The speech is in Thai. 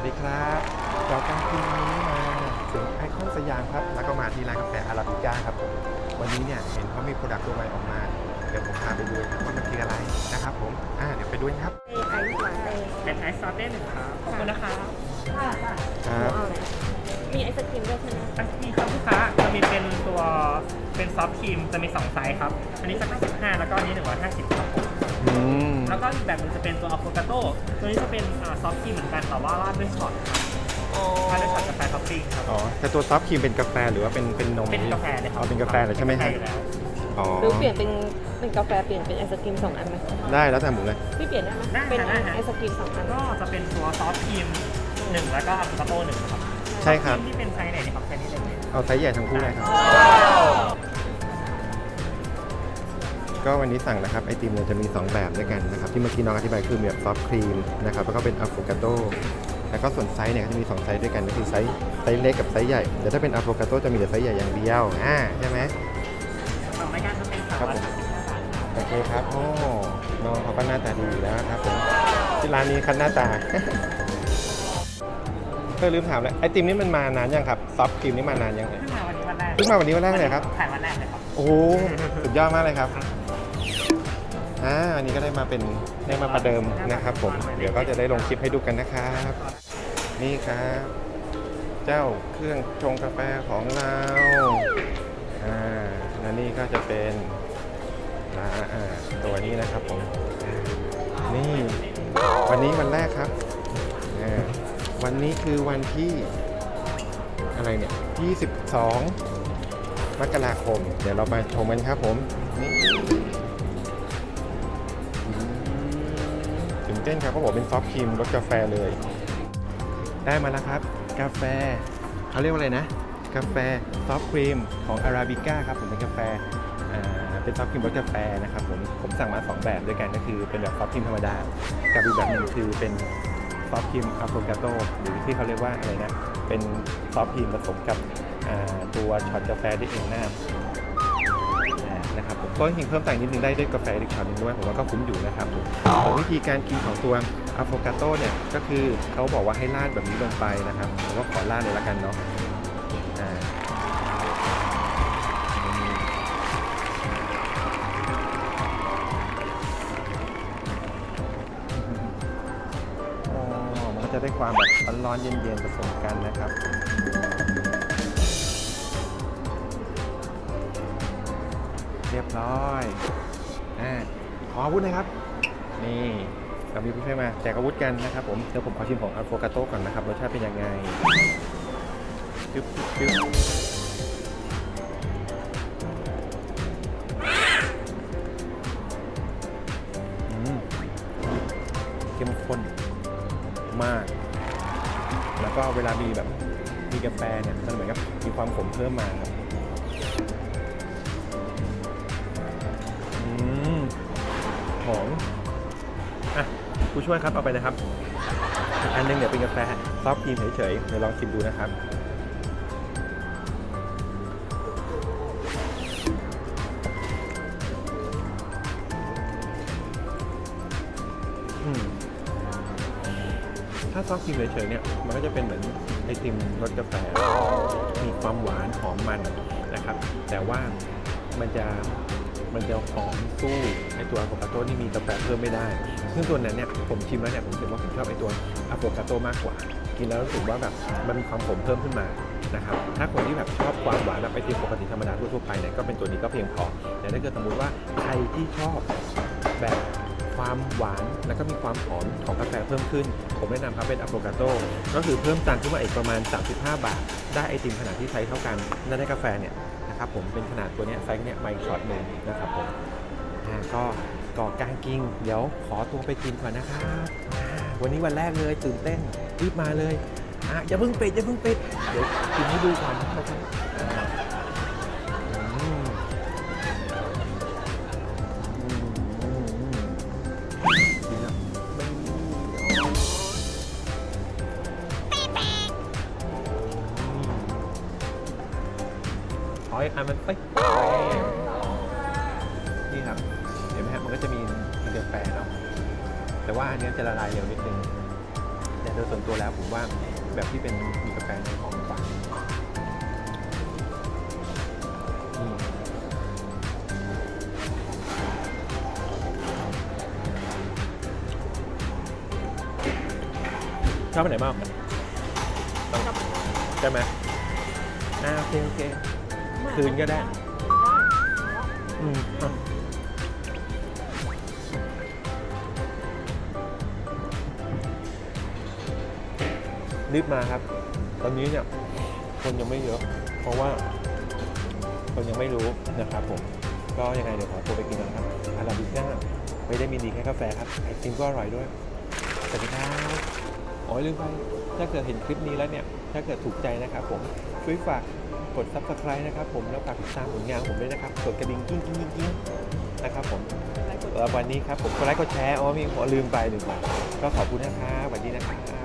วัสดีครับเรากลางคืนวันนี้มาถึงไอคอนสยามครับ แล้วก็มาที่ร้านกาแฟอาราบิก้าครับผมวันนี้เนี่ยเห็นเขามีโปรดักต์ตัวใหม่ออกมา เดี๋ยวผมพาไปดูครับว่ามันคืออะไรนะครับผมอ่าเดี๋ยวไปดูกันครับไอซ์ลาเต้เป็นไอซ์ซอสเต้หนึ่งครับขอบคุณนะคะค่ะค่ะครับเอาเลยมีไอศครีมด้วยใช่ไหม ซอฟต์ครีมจะมี 2 ไซส์ครับ อันนี้สัก55 แล้วก็อันนี้ 150ครับผมอืมแล้วก็อีกแบบหนึงจะเป็นตัวอะโฟกาโต้ตัวนี้จะเป็นอ่าซอฟต์ครีมเหมือนกันแต่ว่าราดด้วยช็อตครับอ๋อราดด้วยช็อตกาแฟท็อปปิ้งครับ อ๋อแต่ตัวซอฟต์ครีมเป็นกาแฟหรือว่าเป็นเป็นนมเป็นกาแฟเลยครับอ๋อเป็นกาแฟเลยใช่ไหมครับเป็นกาแฟอยู่แล้วอ๋อหรือเปลี่ยนเป็นเป็นกาแฟเปลี่ยนเป็นไอศครีมสองอันไหมได้แล้วแต่หมูเลยพี่เปลี่ยนได้ไหมเป็นไอศครีมสองอันก็จะเป็นตัวซอฟต์ครีมหนึ่งแล้วก็อะโฟกาโต้หนึ่งครับใช่ครับ ซอฟต์ครีมที่เป็นไซส์ไหนเนี่ยครับไซส์นี้เลยไหม เอาไซส์ใหญ่ทั้งคู่เลยครับ ก็วันนี้สั่งนะครับไอติมเนี่ยจะมี 2 แบบด้วยกันนะครับที่เมื่อกี้น้องอธิบายคือแบบซอฟต์ครีมนะครับแล้วก็เป็นอะโฟกาโตแล้วก็ส่วนไซส์เนี่ยก็จะมี 2 ไซส์ด้วยกันก็คือไซส์ไซส์เล็กกับไซส์ใหญ่แต่ถ้าเป็นอะโฟกาโตจะมีแต่ไซส์ใหญ่อย่างเดียวอ่าใช่ไหมสองรายการจะเป็นสามครับร้อยผมสามสิบห้าบาทครับโอเคครับโอ้น้องเขาก็หน้าตาดีอยู่แล้วครับผมที่ร้านนี้คันหน้าตาเออลืมถามเลยไอติมนี่มันมานานยังครับซอฟต์ครีมนี่มานานยังเอ่ยเพิ่งมาวันนี้วันแรกเพิ่งมาวันนี้วันแรกเลยครับขายวันแรกเลยครับโอ้โหสุดยอดมากเลยครับ อ่าอันนี้ก็ได้มาเป็นได้มาประเดิมนะครับผม เดี๋ยวก็จะได้ลงคลิปให้ดูกันนะครับ นี่ครับ เจ้าเครื่องชงกาแฟของเราอ่าและนี่ก็จะเป็นอ่าอ่าตัวนี้นะครับผม นี่วันนี้วันแรกครับอ่าวันนี้คือวันที่อะไรเนี่ย 22 มกราคม เดี๋ยวเราไปชมกันครับผม นี่ นเต้นครับเพราบอกเป็นซอฟต์ครีมรสกาแฟเลย ได้มาแล้วครับ กาแฟเขาเรียกว่าอะไรนะ กาแฟซอฟต์ครีมของอาราบิก้าครับผมเป็นกาแฟเป็นซอฟต์ครีมรสกาแฟนะครับผมผมสั่งมา 2 แบบด้วยกันก็คือเป็นแบบซอฟต์ครีมธรรมดากับอีกแบบหนึ่งคือเป็นซอฟต์ครีมอะโฟกาโตหรือที่เขาเรียกว่าอะไรนะเป็นซอฟต์ครีมผสมกับตัวช็อตกาแฟด้วยเองหน้า นะครับผมก็จริงเพิ่มแต่งนิดนึงได้ด้วยกาแฟอีกช็อตนึงด้วยผมว่าก็คุ้มอยู่นะครับผมวิธีการกินของตัวอะโฟกาโตเนี่ยก็คือเขาบอกว่าให้ราดแบบนี้ลงไปนะครับผมก็ขอราดเลยละกันเนาะมันก็จะได้ความแบบร้อนๆเย็นๆผสมกันนะครับ รียบร้อยอ่าขออาวุธนะครับ นี่เรามีผู้ช่วยมาแจกอาวุธกันนะครับผมเดี๋ยวผมขอชิมของอัลโฟกาโต้ก่อนนะครับรสชาติเป็นยังไงจึ๊บจึ๊บจึ๊บอืมเข้มข้นมาก แล้วก็เวลามีแบบมีกาแฟเนี่ยมันเหมือนกับมีความขมเพิ่มมาครับ หอมอะผู้ช่วยครับเอาไปนะครับ อันหนึงเดี๋ยวเป็นกาแฟซอฟต์ครีมเฉยๆเดี๋ยวลองชิมดูนะครับถ้าซอฟต์ครีมเฉยๆเนี่ย มันก็จะเป็นเหมือนไอติมรสกาแฟ มีความหวานหอมมันนะครับ แต่ว่ามันจะ มันจะหอมสู้ไอตัวอะโวคาโต้นี่มีกาแฟเพิ่มไม่ได้ ซึ่งตัวนั้นเนี่ยผมชิมแล้วเนี่ยผมรู้สึกว่าผมชอบไอตัวอะโวคาโต้มากกว่า กินแล้วรู้สึกว่าแบบมันมีความขมเพิ่มขึ้นมานะครับถ้าคนที่แบบชอบความหวานแบบไอติมปกติธรรมดาทั่วๆไปเนี่ยก็เป็นตัวนี้ก็เพียงพอแต่ถ้าเกิดสมมติว่าใครที่ชอบแบบความหวานแล้วก็มีความหอมของกาแฟเพิ่มขึ้น ผมแนะนำครับเป็นอะโวคาโต้ก็คือเพิ่มตังค์ขึ้นมาอีกประมาณ 35 บาท ได้ไอติมขนาดที่ไซส์เท่ากันและได้กาแฟเนี่ย นะครับผมเป็นขนาดตัวนี้ไซส์เนี้ยไมค์ช็อตหนึ่งนะครับผมอ่าก็ก่อกางกิงเดี๋ยวขอตัวไปกินก่อนนะครับวันนี้วันแรกเลยตื่นเต้นรีบมาเลยอะอย่าเพิ่งปิดอย่าเพิ่งปิดเดี๋ยวกินให้ดูก่อนนะครับ ขออีกอันมันเอ้ยนี่ครับ เห็นไหมฮะมันก็จะมีมีกาแฟเนาะแต่ว่าอันเนี้ยจะละลายเร็วนิดนึงแต่ดยส่วนตัวแล้วผมว่าแบบที่เป็นมีกาแฟในของกว่าอืมชอบอันไหนมากกว่ากันใช่ไหมอ่าโอเคโอเค คืนก็ได้อืมอะรีบมาครับ ตอนนี้เนี่ยคนยังไม่เยอะ เพราะว่าคนยังไม่รู้นะครับผม ก็ยังไงเดี๋ยวขอตัวไปกินก่อนนะครับอาราบิก้าไม่ได้มีดีแค่กาแฟครับไอติมก็อร่อยด้วยสวัสดีครับอ๋อลืมไปถ้าเกิดเห็นคลิปนี้แล้วเนี่ย ถ้าเกิดถูกใจนะครับผม ช่วยฝาก กด subscribe นะครับผมแล้วฝากติดตามผลงานของผมด้วยนะครับ กดกระดิ่งกิ้งกิ้งกิ้งกิ้งนะครับผมไลค์กดสำหรับวันนี้ครับผมกดไลค์กดแชร์อ๋อมีหัวลืมไปลืมไปก็ขอบคุณนะครับสวัสดีนะครับ